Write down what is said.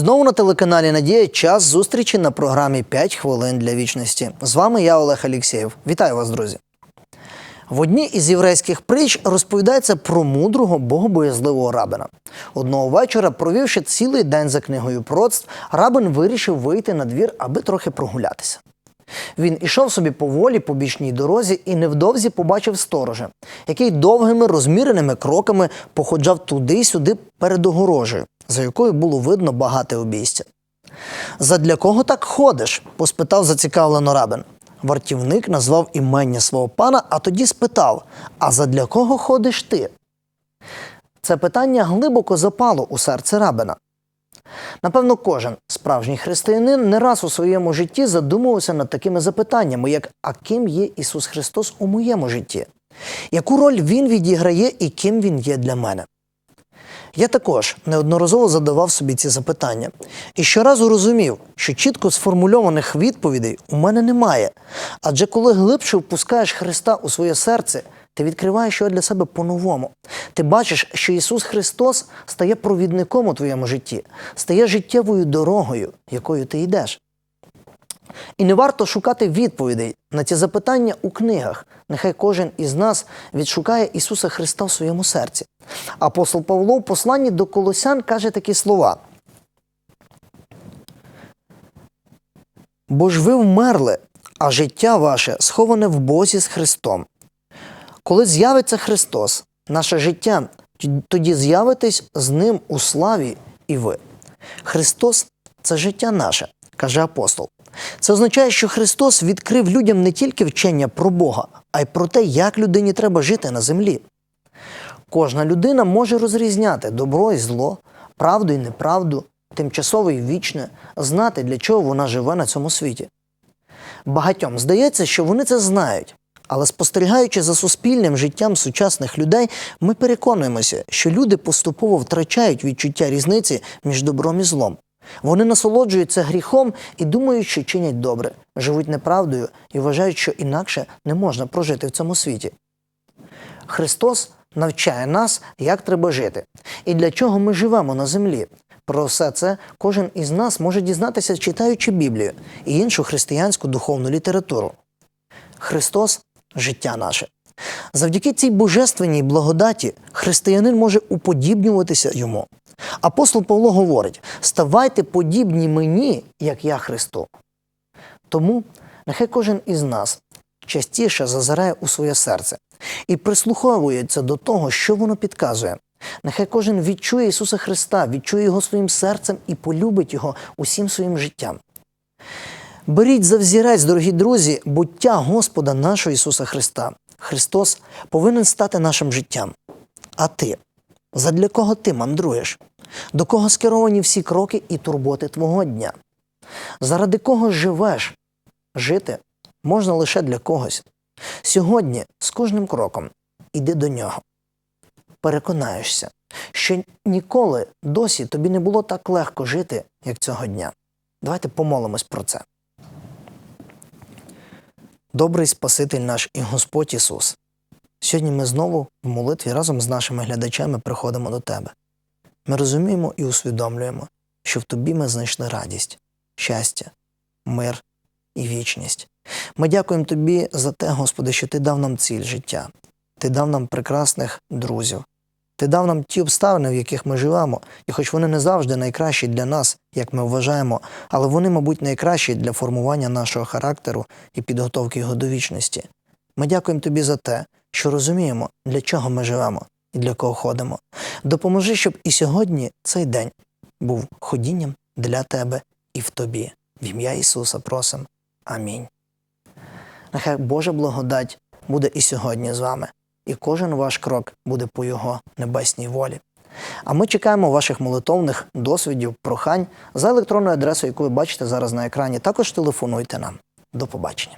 Знову на телеканалі Надія час зустрічі на програмі «5 хвилин для вічності. З вами я, Олег Алєксєєв. Вітаю вас, друзі. В одній із єврейських притч розповідається про мудрого богобоязливого рабина. Одного вечора, провівши цілий день за книгою пророцтв, рабин вирішив вийти на двір, аби трохи прогулятися. Він ішов собі поволі по бічній дорозі і невдовзі побачив сторожа, який довгими розміреними кроками походжав туди-сюди перед огорожею, за якою було видно багате обійстя. Задля кого так ходиш? поспитав зацікавлено рабин. Вартівник назвав імення свого пана, а тоді спитав: А задля кого ходиш ти? Це питання глибоко запало у серце рабина. Напевно, кожен справжній християнин не раз у своєму житті задумувався над такими запитаннями, як а ким є Ісус Христос у моєму житті? Яку роль Він відіграє і ким Він є для мене? Я також неодноразово задавав собі ці запитання і щоразу розумів, що чітко сформульованих відповідей у мене немає. Адже коли глибше впускаєш Христа у своє серце, ти відкриваєш його для себе по-новому. Ти бачиш, що Ісус Христос стає провідником у твоєму житті, стає життєвою дорогою, якою ти йдеш. І не варто шукати відповідей на ці запитання у книгах. Нехай кожен із нас відшукає Ісуса Христа в своєму серці. Апостол Павло в посланні до Колосян каже такі слова. Бо ж ви вмерли, а життя ваше сховане в Бозі з Христом. Коли з'явиться Христос, наше життя, тоді з'явитесь з Ним у славі і ви. Христос це життя наше, каже апостол. Це означає, що Христос відкрив людям не тільки вчення про Бога, а й про те, як людині треба жити на землі. Кожна людина може розрізняти добро і зло, правду і неправду, тимчасове і вічне, знати, для чого вона живе на цьому світі. Багатьом здається, що вони це знають, але спостерігаючи за суспільним життям сучасних людей, ми переконуємося, що люди поступово втрачають відчуття різниці між добром і злом. Вони насолоджуються гріхом і думають, що чинять добре, живуть неправдою і вважають, що інакше не можна прожити в цьому світі. Христос навчає нас, як треба жити, і для чого ми живемо на землі. Про все це кожен із нас може дізнатися, читаючи Біблію і іншу християнську духовну літературу. Христос життя наше. Завдяки цій божественній благодаті християнин може уподібнюватися йому. Апостол Павло говорить: ставайте подібні мені, як я Христу. Тому нехай кожен із нас частіше зазирає у своє серце і прислуховується до того, що воно підказує. Нехай кожен відчує Ісуса Христа, відчує Його своїм серцем і полюбить Його усім своїм життям. Беріть за взірець, дорогі друзі, буття Господа нашого Ісуса Христа. Христос повинен стати нашим життям. А ти? Задля кого ти мандруєш? До кого скеровані всі кроки і турботи твого дня? Заради кого живеш? Жити можна лише для когось. Сьогодні з кожним кроком іди до нього. Переконаєшся, що ніколи досі тобі не було так легко жити, як цього дня. Давайте помолимось про це. Добрий Спаситель наш і Господь Ісус. Сьогодні ми знову в молитві разом з нашими глядачами приходимо до Тебе. Ми розуміємо і усвідомлюємо, що в Тобі ми знайшли радість, щастя, мир і вічність. Ми дякуємо Тобі за те, Господи, що Ти дав нам ціль життя, Ти дав нам прекрасних друзів, Ти дав нам ті обставини, в яких ми живемо, і хоч вони не завжди найкращі для нас, як ми вважаємо, але вони, мабуть, найкращі для формування нашого характеру і підготовки його до вічності. Ми дякуємо Тобі за те, що розуміємо, для чого ми живемо і для кого ходимо. Допоможи, щоб і сьогодні цей день був ходінням для тебе і в тобі. В ім'я Ісуса просим. Амінь. Нехай Божа благодать буде і сьогодні з вами, і кожен ваш крок буде по Його небесній волі. А ми чекаємо ваших молитовних досвідів, прохань за електронною адресою, яку ви бачите зараз на екрані. Також телефонуйте нам. До побачення.